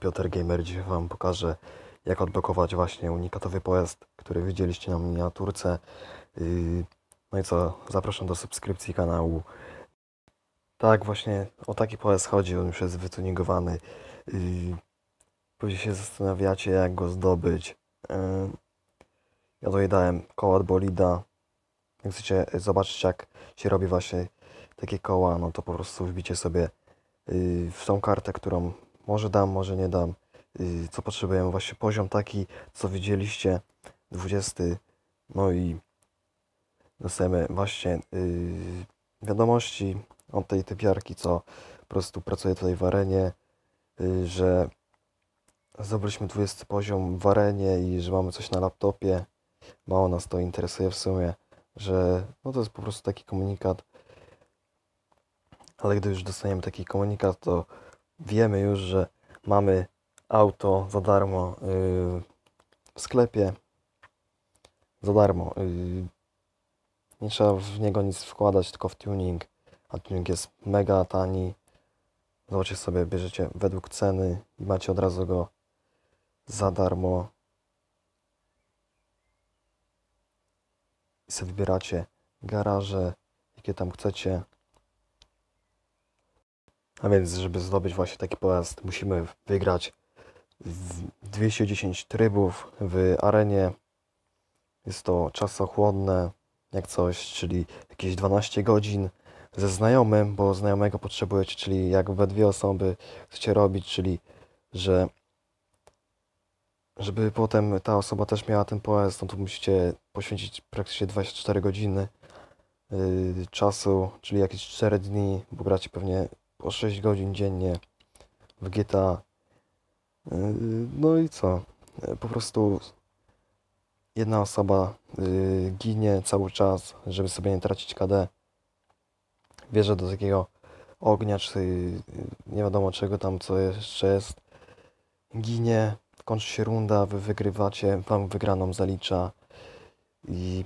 Piotr Gamer. Dzisiaj Wam pokażę, jak odblokować właśnie unikatowy pojazd, który widzieliście na miniaturce. Yy, No i co, zapraszam do subskrypcji kanału. Tak, właśnie o taki pojazd chodzi, on już jest wytuningowany. Yy, Później się zastanawiacie, jak go zdobyć. Yy, Ja tutaj dałem koła od bolida. Jak chcecie zobaczyć, jak się robi właśnie takie koła, no to po prostu wbicie sobie w tą kartę, którą może dam, może nie dam. Yy, Co potrzebujemy? Właśnie poziom taki, co widzieliście, 20. No i dostajemy właśnie yy, wiadomości od tej typiarki, co po prostu pracuje tutaj w arenie, yy, że zdobyliśmy 20 poziom w arenie i że mamy coś na laptopie. Mało nas to interesuje w sumie, że no to jest po prostu taki komunikat. Ale gdy już dostaniemy taki komunikat, to wiemy już, że mamy auto za darmo yy, w sklepie. Za darmo. Yy, nie trzeba w niego nic wkładać, tylko w tuning. A tuning jest mega tani. Zobaczcie sobie, bierzecie według ceny i macie od razu go za darmo. I sobie wybieracie garaże, jakie tam chcecie. A więc, żeby zdobyć właśnie taki pojazd, musimy wygrać w 210 trybów w arenie. Jest to czasochłonne, jak coś, czyli jakieś 12 godzin ze znajomym, bo znajomego potrzebujecie, czyli jak we dwie osoby chcecie robić, czyli że żeby potem ta osoba też miała ten pojazd, no to musicie poświęcić praktycznie 24 godziny yy, czasu, czyli jakieś 4 dni, bo gracie pewnie po 6 godzin dziennie w GTA. Yy, no i co? Yy, Po prostu jedna osoba yy, ginie cały czas, żeby sobie nie tracić KD. Bierze do takiego ognia, czy nie wiadomo czego tam, co jeszcze jest. Ginie, kończy się runda, wy wygrywacie, wam wygraną zalicza i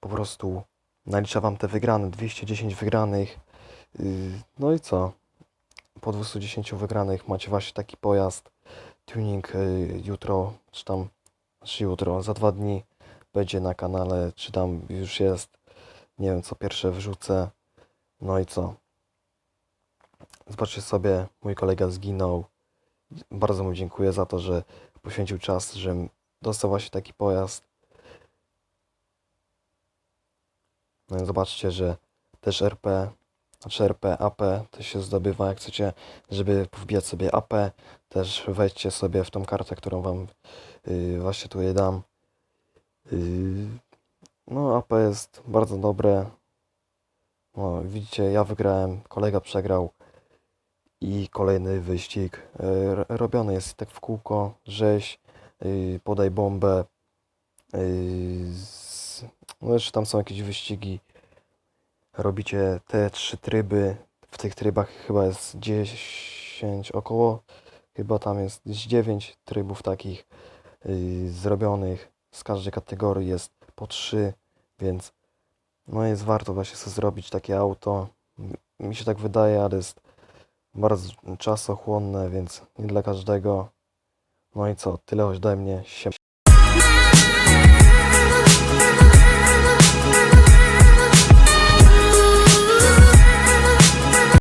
po prostu nalicza wam te wygrane, 210 wygranych. No i co? Po 210 wygranych macie właśnie taki pojazd. Tuning yy, jutro, czy tam, czy jutro, za dwa dni będzie na kanale, czy tam już jest. Nie wiem, co pierwsze wrzucę. No i co? Zobaczcie sobie, mój kolega zginął. Bardzo mu dziękuję za to, że poświęcił czas, że dostał właśnie taki pojazd. No i zobaczcie, że też RP, znaczy RP, AP też się zdobywa. Jak chcecie, żeby wbijać sobie AP, też wejdźcie sobie w tą kartę, którą wam yy, właśnie tutaj dam. Yy, no AP jest bardzo dobre. No, widzicie, ja wygrałem, kolega przegrał i kolejny wyścig. R- Robiony jest tak w kółko, rzeź, yy, podaj bombę. yy, z- No jeszcze tam są jakieś wyścigi. Robicie te trzy tryby. W tych trybach chyba jest 10 około. Chyba tam jest z 9 trybów takich yy, zrobionych. Z każdej kategorii jest po 3, więc no jest warto właśnie sobie zrobić takie auto. Mi się tak wydaje, ale jest bardzo czasochłonne, więc nie dla każdego. No i co, tyle ode mnie. Siem-